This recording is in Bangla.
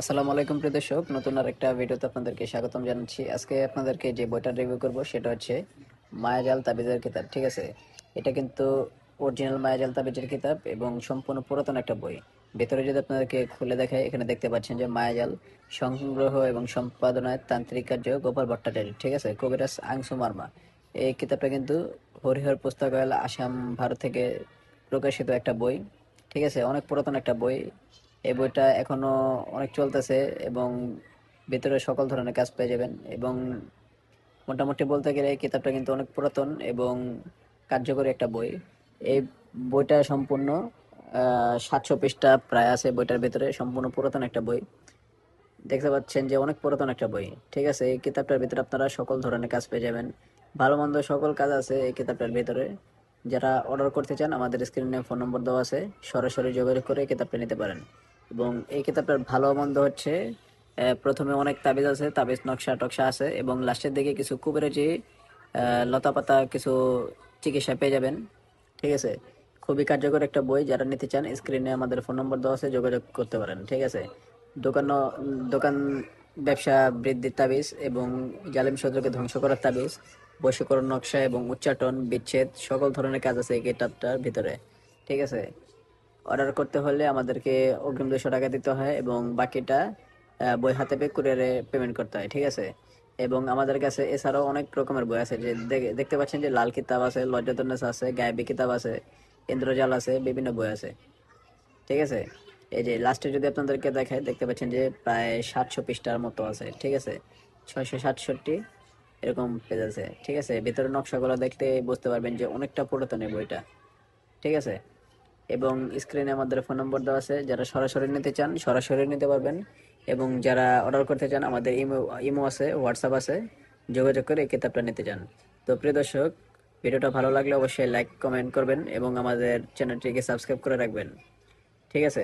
আসসালামু আলাইকুম প্রিয় দর্শক, নতুন আর একটা ভিডিওতে আপনাদেরকে স্বাগতম জানাচ্ছি। আজকে আপনাদেরকে যে বইটা রিভিউ করব সেটা হচ্ছে মায়াজাল তাবিজের কিতাব, ঠিক আছে? এটা কিন্তু অরিজিনাল মায়াজাল তাবিজের কিতাব এবং সম্পূর্ণ পুরাতন একটা বই। ভেতরে যদি আপনাদেরকে খুলে দেখায় এখানে দেখতে পাচ্ছেন যে মায়াজাল সংগ্রহ এবং সম্পাদনায় তান্ত্রিক কার্য গোপাল ভট্টাচার্য, ঠিক আছে? কবিরাজ আংসু মার্মা। এই কিতাবটা কিন্তু হরিহর পুস্তকালয় আসাম, ভারত থেকে প্রকাশিত একটা বই, ঠিক আছে? অনেক পুরাতন একটা বই। এই বইটা এখনও অনেক চলতেছে এবং ভিতরে সকল ধরনের কাজ পেয়ে যাবেন এবং মোটামুটি বলতে গেলে এই কিতাবটা কিন্তু অনেক পুরাতন এবং কার্যকরী একটা বই। এই বইটা সম্পূর্ণ সাতশো পৃষ্ঠা প্রায় আছে বইটার ভিতরে, সম্পূর্ণ পুরাতন একটা বই। দেখতে পাচ্ছেন যে অনেক পুরাতন একটা বই। ঠিক আছে, এই কিতাবটার ভিতরে আপনারা সকল ধরনের কাজ পেয়ে যাবেন। ভালো মন্দ সকল কাজ আছে এই কিতাবটার ভিতরে। যারা অর্ডার করতে চান, আমাদের স্ক্রিনে ফোন নম্বর দেওয়া আছে। সরাসরি যোগাযোগ করে কিতাবটা নিতে পারেন। এবং এই কিতাবটার ভালো মন্দ হচ্ছে প্রথমে অনেক তাবিজ আছে, তাবিজ নকশা টকশা আছে, এবং লাস্টের দিকে কিছু কুবেরেজি লতা পাতা কিছু চিকিৎসা পেয়ে যাবেন, ঠিক আছে? খুবই কার্যকর একটা বই, যারা নিতে চান, স্ক্রিনে আমাদের ফোন নম্বর দেওয়া আছে, যোগাযোগ করতে পারেন, ঠিক আছে? দোকান দোকান ব্যবসা বৃদ্ধির তাবিজ এবং জালিম শত্রুকে ধ্বংস করার তাবিজ, বশীকরণ নকশা এবং উচ্চাটন, বিচ্ছেদ, সকল ধরনের কাজ আছে এই কিতাবটার ভিতরে, ঠিক আছে? অর্ডার করতে হলে আমাদেরকে অগ্রিম দুশো টাকা দিতে হয় এবং বাকিটা বই হাতে পেয়ে কুরিয়ারে পেমেন্ট করতে হয়, ঠিক আছে? এবং আমাদের কাছে এছাড়াও অনেক রকমের বই আছে যে দেখতে পাচ্ছেন যে লাল কিতাব আছে লজ্জাতন্যাস আছে, গায়েবী কিতাব আছে, ইন্দ্রজাল আছে, বিভিন্ন বই আছে, ঠিক আছে? এই যে লাস্টে যদি আপনাদেরকে দেখায় দেখতে পাচ্ছেন যে প্রায় সাতশো পৃষ্ঠার মতো আছে, ঠিক আছে? ছয়শো সাতষট্টি এরকম পেজ আছে, ঠিক আছে? ভিতরে নকশাগুলো দেখতে বুঝতে পারবেন যে অনেকটা পুরাতন বইটা, ঠিক আছে? এবং স্ক্রিনে আমাদের ফোন নম্বর দেওয়া আছে। যারা সরাসরি নিতে চান, সরাসরি নিতে পারবেন। এবং যারা অর্ডার করতে চান, আমাদের ইমো ইমো আছে হোয়াটসঅ্যাপ আছে। যোগাযোগ করে এই কিতাবটা নিতে চান। তো প্রিয় দর্শক, ভিডিওটা ভালো লাগলে অবশ্যই লাইক কমেন্ট করবেন এবং আমাদের চ্যানেলটিকে সাবস্ক্রাইব করে রাখবেন। ঠিক আছে?